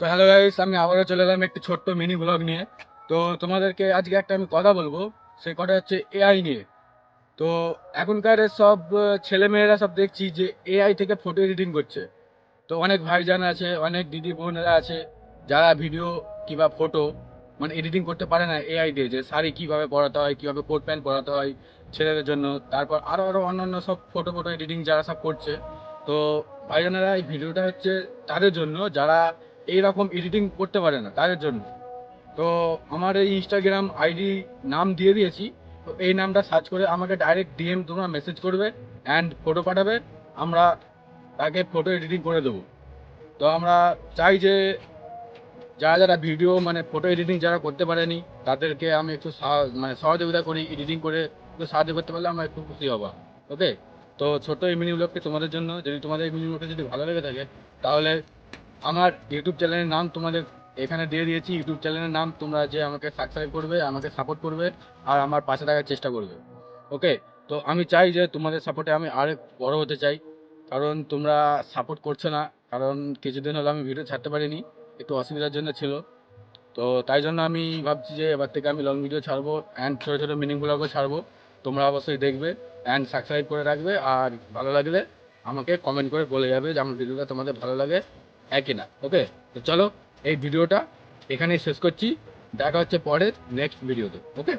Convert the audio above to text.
তো hello guys আমি আবারও চলে এলাম একটি ছোট্ট মিনি ব্লগ নিয়ে। তো তোমাদেরকে আজকে একটা আমি কথা বলব, সেই কথা হচ্ছে এআই নিয়ে। তো এখনকার সব ছেলেমেয়েরা সব দেখছি যে এআই থেকে ফটো এডিটিং করছে। তো অনেক ভাইজান আছে, অনেক দিদি বোনেরা আছে, যারা ভিডিও কিংবা ফটো মানে এডিটিং করতে পারে না এআই দিয়ে, যে শাড়ি কীভাবে পরাতে হয়, কীভাবে কোট প্যান্ট পরাতে হয় ছেলেদের জন্য। তারপর আরও আরও অন্যান্য সব ফটো ফটো এডিটিং যারা সব করছে। তো ভাইজানেরা এই ভিডিওটা হচ্ছে তাদের জন্য, যারা এইরকম এডিটিং করতে পারে না তাদের জন্য। তো আমার এই ইনস্টাগ্রাম আইডি নাম দিয়ে দিয়েছি, তো এই নামটা সার্চ করে আমাকে ডাইরেক্ট ডিএম তোমরা মেসেজ করবে অ্যান্ড ফটো পাঠাবে, আমরা তাকে ফটো এডিটিং করে দেবো। তো আমরা চাই যে যারা যারা ভিডিও মানে ফটো এডিটিং যারা করতে পারেনি, তাদেরকে আমি একটু মানে সহযোগিতা করি এডিটিং করে, একটু সাহায্য করতে পারলে আমরা একটু খুশি হব। ওকে তো ছোট্ট এই মিনি ব্লগটি তোমাদের জন্য, যদি তোমাদের এই মিনি যদি ভালো লেগে থাকে, তাহলে আমার ইউটিউব চ্যানেলের নাম তোমাদের এখানে দিয়ে দিয়েছি। ইউটিউব চ্যানেলের নাম তোমরা যে আমাকে সাবস্ক্রাইব করবে, আমাকে সাপোর্ট করবে আর আমার পাশে থাকার চেষ্টা করবে। ওকে তো আমি চাই যে তোমাদের সাপোর্টে আমি আরেক বড় হতে চাই। কারণ তোমরা সাপোর্ট করছ না। কারণ কিছুদিন হলো আমি ভিডিও ছাড়তে পারিনি। একটু অসুবিধার জন্য ছিল। তো তাই জন্য আমি ভাবছি যে এবার থেকে আমি লং ভিডিও ছাড়বো অ্যান্ড ছোটো ছোটো মিনিং ব্লগও ছাড়বো। তোমরা অবশ্যই দেখবে অ্যান্ড সাবস্ক্রাইব করে রাখবে। আর ভালো লাগলে আমাকে কমেন্ট করে বলে যাবে যে আমার ভিডিওটা তোমাদের ভালো লাগে। একই না। ওকে তো চলো, এই ভিডিওটা এখানেই শেষ করছি। দেখা হচ্ছে পরের নেক্সট ভিডিওতে ওকে